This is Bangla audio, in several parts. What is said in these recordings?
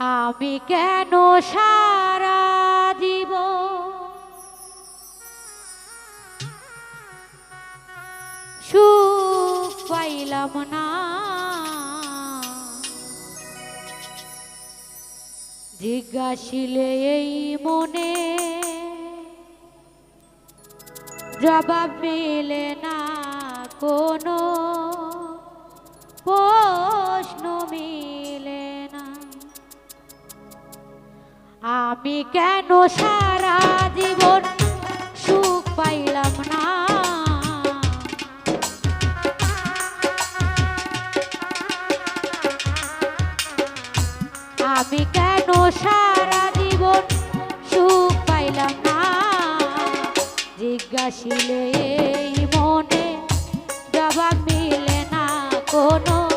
আমি কেন সারা দিব সুখ পাইলাম না। জিজ্ঞাসিলে এই মনে জবাব মেলে না কোনো। আমি কেন সারা জীবন সুখ পাইলাম না? আমি কেন সারা জীবন সুখ পাইলাম না? জিজ্ঞাসিলে মনে জবাব মিলে না কোনো।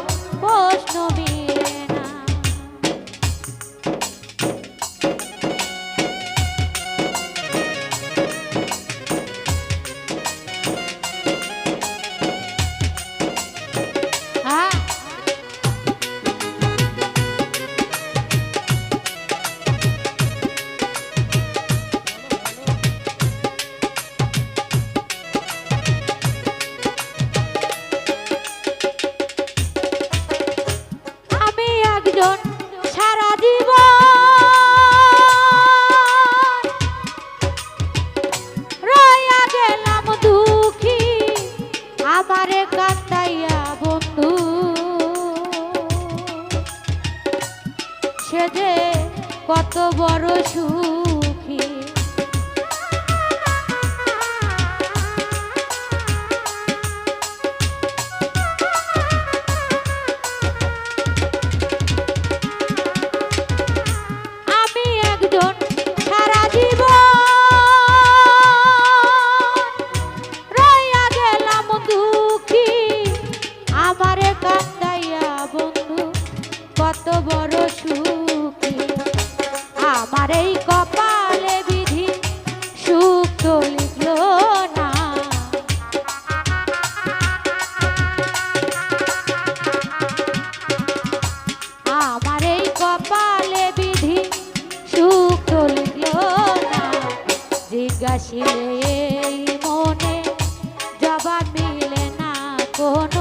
সে যে কত বড় সুখী। আমি এই মনে জবাব মিলে না কোনো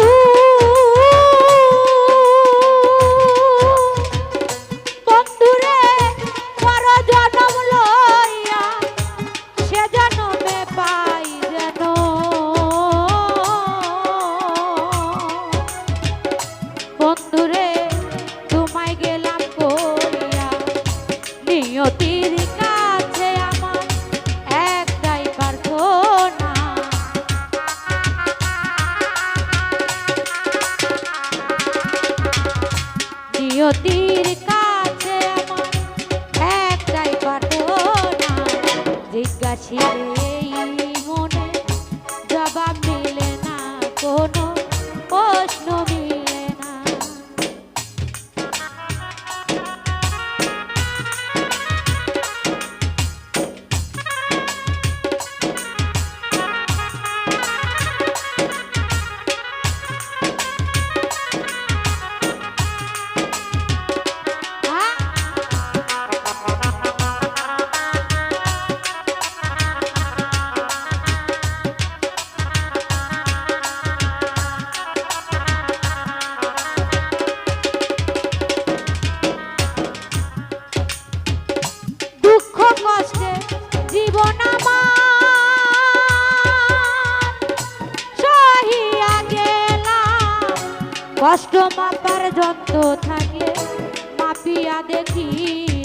বন্ধু। নিয়তির কাছে আমার একটাই পাঠনা। জিজ্ঞাসিলে এই মনে জবাব মিলে না কোনো। মাপার যন্ত্র থাকলে মাপিয়া দেখিতা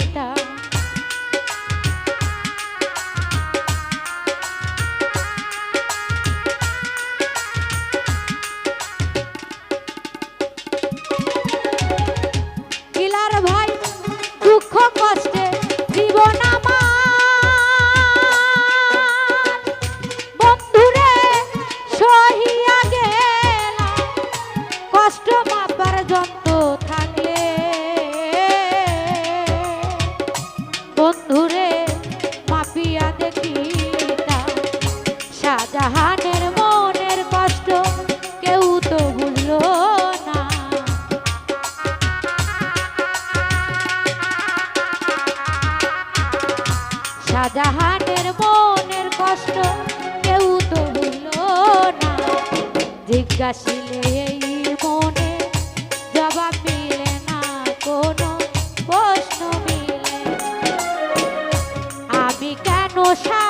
জিজ্ঞাসিলে এই মনে জবাব মিলে না কোনো প্রশ্ন মিলে। আমি কেন সা